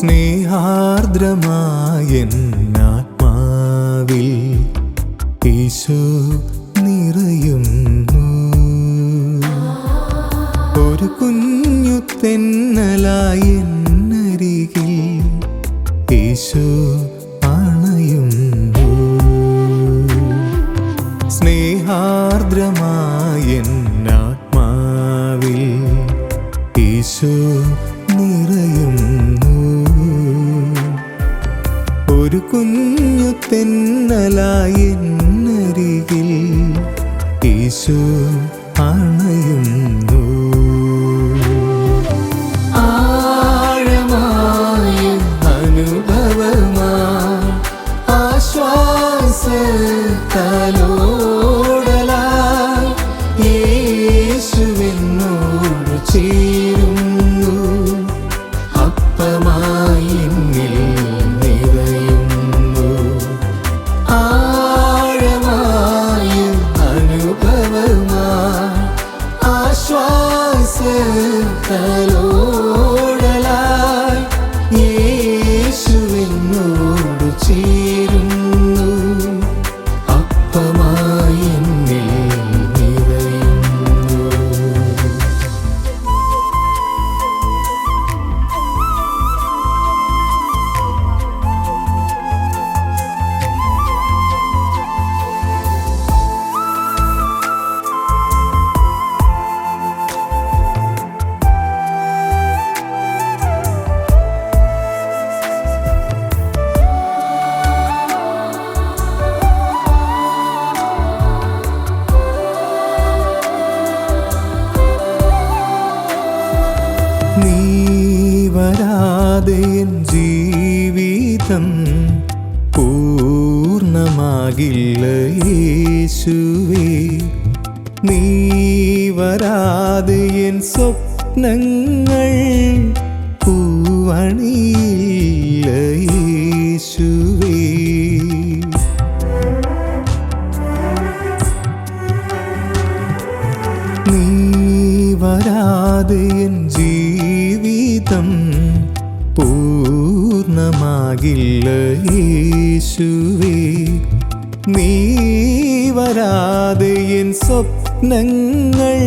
സ്നേഹാർദ്രമായെന്നാത്മാവിൽ ഈശോ നിറയുന്നു. ഒരു കുഞ്ഞു തെന്നലായി എന്നരികിൽ ഈശോ അണയുന്നു സ്നേഹാർദ്രമായെന്നാത്മാവിൽ ഈശോ നിറയുന്നു. കുഞ്ഞു തെന്നലായി എന്നരികിൽ ഈശോ ആശ്വാസത്തലോടലായി യേശുവിനോട് ചേരുന്നു എൻ ജീവിതം പൂർണമാകില്ല യേശുവേ. നീ വരാതെ എൻ സ്വപ്നങ്ങൾ പൂവണിയില്ല യേശുവേ. പൂർണമാകില്ല യേശുവേ. നീ വരാതെ എൻ സ്വപ്നങ്ങൾ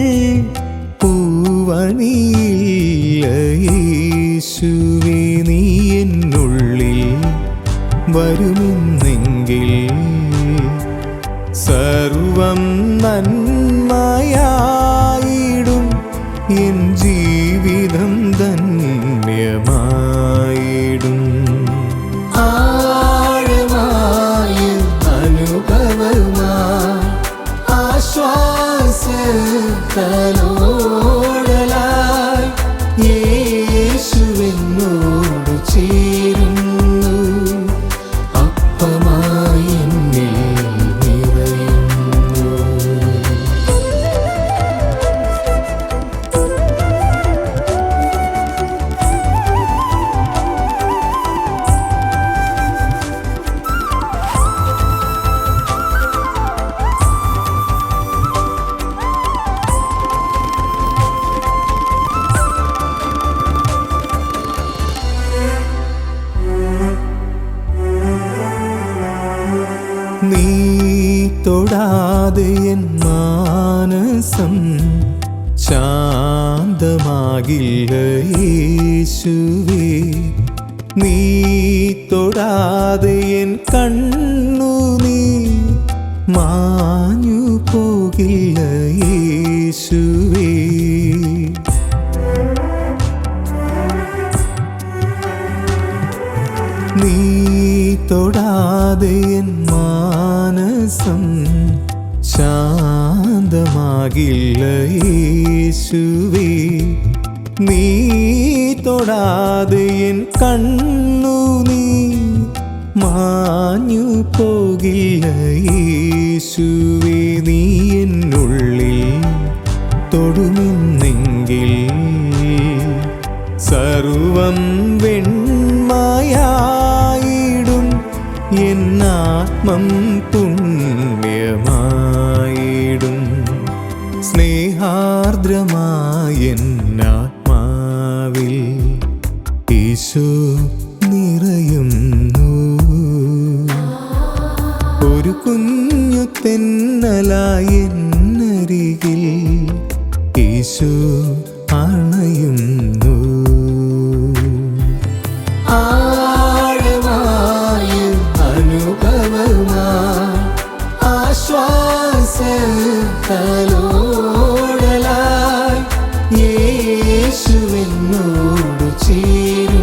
പൂവണിയില്ല യേശുവേ. നീ എന്നുള്ളിൽ വരുമെന്നെങ്കിൽ സർവം നന്മയായിടും follow തൊടാതെ എൻ മാനസം ശാന്തമാകില്ല യേശുവേ. നീ തൊടാതെ എൻ കണ്ണു നീ മാഞ്ഞു പോകില്ല യേശുവേ. ശാന്തമാകില്ല യേശുവേ നീ തൊടാതെ എൻ കണ്ണു നീ മാഞ്ഞു പോകില്ല യേശുവേ നീ എന്നുള്ളിൽ തൊടുമെന്നെങ്കിൽ സർവം വെണ്മയായിടും എന്നാത്മം സ്നേഹാർദ്രമായെന്നാത്മാവിൽ ഈശോ നിറയുന്നു. ഒരു കുഞ്ഞു തെന്നലായെന്നരികിൽ യേശു അണയുന്നു. അനുഭവമാ ആശ്വാസലോടലായി യേശുവെന്നോട് see you.